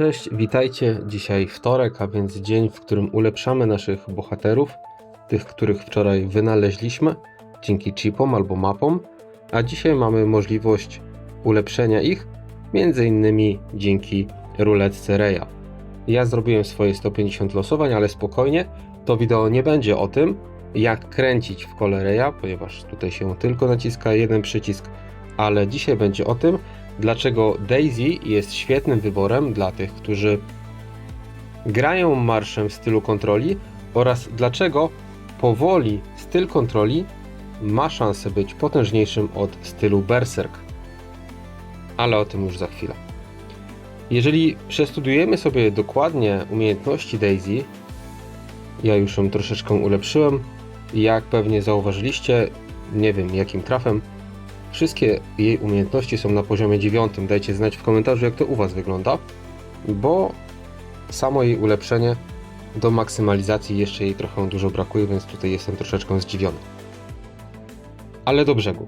Cześć, witajcie. Dzisiaj wtorek, a więc dzień, w którym ulepszamy naszych bohaterów, tych, których wczoraj wynaleźliśmy dzięki chipom albo mapom, a dzisiaj mamy możliwość ulepszenia ich między innymi dzięki ruletce Reya. Ja zrobiłem swoje 150 losowań, ale spokojnie, to wideo nie będzie o tym, jak kręcić w kole Reya, ponieważ tutaj się tylko naciska jeden przycisk, ale dzisiaj będzie o tym, dlaczego Daisy jest świetnym wyborem dla tych, którzy grają marszem w stylu kontroli oraz dlaczego powoli styl kontroli ma szansę być potężniejszym od stylu Berserk. Ale o tym już za chwilę. Jeżeli przestudujemy sobie dokładnie umiejętności Daisy, ja już ją troszeczkę ulepszyłem, jak pewnie zauważyliście, nie wiem jakim trafem, Wszystkie jej umiejętności są na poziomie 9. Dajcie znać w komentarzu, jak to u Was wygląda, bo samo jej ulepszenie do maksymalizacji jeszcze jej trochę dużo brakuje, więc tutaj jestem troszeczkę zdziwiony. Ale do brzegu.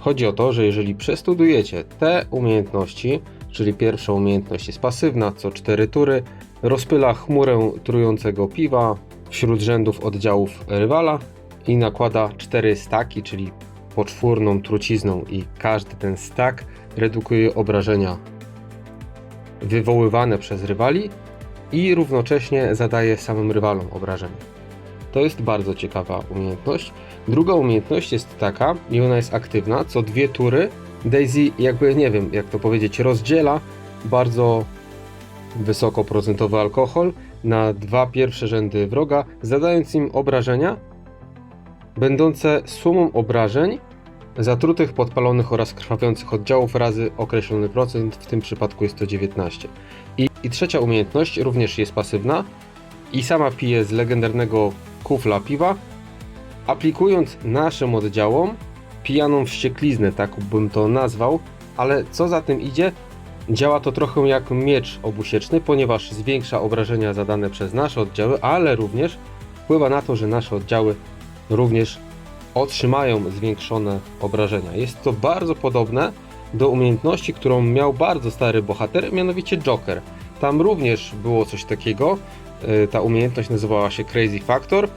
Chodzi o to, że jeżeli przestudujecie te umiejętności, czyli pierwsza umiejętność jest pasywna, co 4 tury, rozpyla chmurę trującego piwa wśród rzędów oddziałów rywala i nakłada 4 staki, czyli poczwórną trucizną i każdy ten stack redukuje obrażenia wywoływane przez rywali i równocześnie zadaje samym rywalom obrażenia. To jest bardzo ciekawa umiejętność. Druga umiejętność jest taka, i ona jest aktywna, co dwie tury Daisy jakby, nie wiem jak to powiedzieć, rozdziela bardzo wysokoprocentowy alkohol na dwa pierwsze rzędy wroga, zadając im obrażenia będące sumą obrażeń zatrutych, podpalonych oraz krwawiących oddziałów razy określony procent, w tym przypadku jest to 19. I, I trzecia umiejętność również jest pasywna i sama pije z legendarnego kufla piwa, aplikując naszym oddziałom pijaną wściekliznę, tak bym to nazwał, ale co za tym idzie, działa to trochę jak miecz obusieczny, ponieważ zwiększa obrażenia zadane przez nasze oddziały, ale również wpływa na to, że nasze oddziały również otrzymają zwiększone obrażenia. Jest to bardzo podobne do umiejętności, którą miał bardzo stary bohater, mianowicie Joker. Tam również było coś takiego. y, Ta umiejętność nazywała się Crazy Factor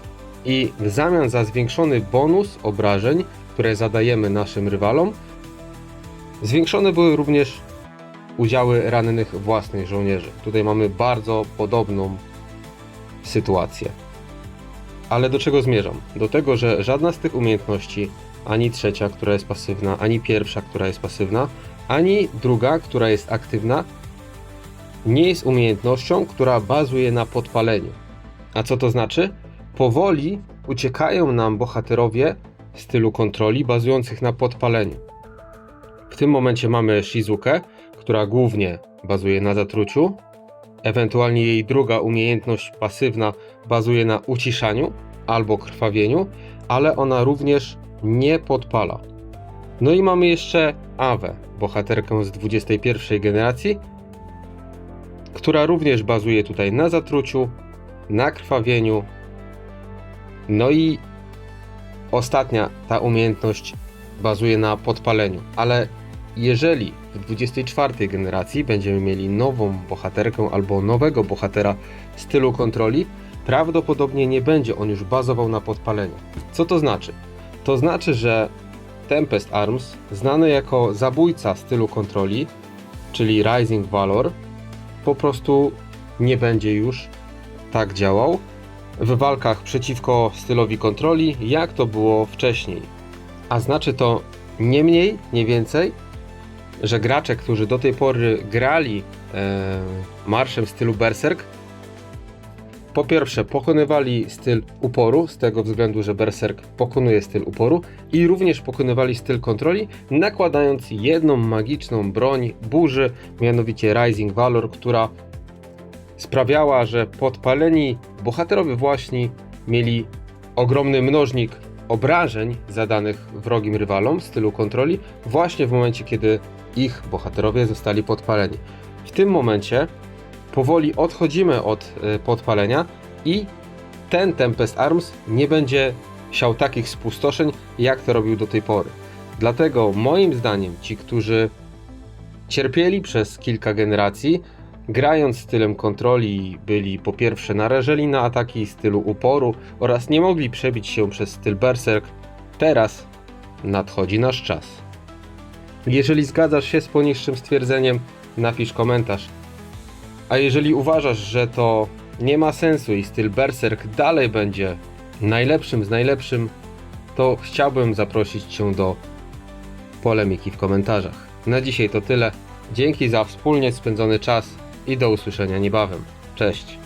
i w zamian za zwiększony bonus obrażeń, które zadajemy naszym rywalom, zwiększone były również udziały rannych własnych żołnierzy. Tutaj mamy bardzo podobną sytuację. Ale do czego zmierzam? Do tego, że żadna z tych umiejętności, ani trzecia, która jest pasywna, ani pierwsza, która jest pasywna, ani druga, która jest aktywna, nie jest umiejętnością, która bazuje na podpaleniu. A co to znaczy? Powoli uciekają nam bohaterowie w stylu kontroli bazujących na podpaleniu. W tym momencie mamy Shizukę, która głównie bazuje na zatruciu, ewentualnie jej druga umiejętność pasywna bazuje na uciszaniu albo krwawieniu, ale ona również nie podpala. No i mamy jeszcze Awę, bohaterkę z 21 generacji, która również bazuje tutaj na zatruciu, na krwawieniu. No i ostatnia ta umiejętność bazuje na podpaleniu, ale jeżeli w 24 generacji będziemy mieli nową bohaterkę albo nowego bohatera stylu kontroli, prawdopodobnie nie będzie on już bazował na podpaleniu. Co to znaczy? To znaczy, że Tempest Arms, znany jako zabójca stylu kontroli, czyli Rising Valor, po prostu nie będzie już tak działał w walkach przeciwko stylowi kontroli, jak to było wcześniej. A znaczy to nie mniej, nie więcej, że gracze, którzy do tej pory grali e, marszem w stylu Berserk, po pierwsze pokonywali styl uporu, z tego względu, że Berserk pokonuje styl uporu, i również pokonywali styl kontroli, nakładając jedną magiczną broń burzy, mianowicie Rising Valor, która sprawiała, że podpaleni bohaterowie właśnie mieli ogromny mnożnik obrażeń zadanych wrogim rywalom w stylu kontroli, właśnie w momencie, kiedy ich bohaterowie zostali podpaleni. W tym momencie powoli odchodzimy od y, podpalenia i ten Tempest Arms nie będzie siał takich spustoszeń, jak to robił do tej pory. Dlatego moim zdaniem ci, którzy cierpieli przez kilka generacji, grając stylem kontroli byli po pierwsze narażeni na ataki stylu uporu oraz nie mogli przebić się przez styl berserk, teraz nadchodzi nasz czas. Jeżeli zgadzasz się z poniższym stwierdzeniem, napisz komentarz. A jeżeli uważasz, że to nie ma sensu i styl berserk dalej będzie najlepszym z najlepszym, to chciałbym zaprosić Cię do polemiki w komentarzach. Na dzisiaj to tyle. Dzięki za wspólnie spędzony czas i do usłyszenia niebawem. Cześć.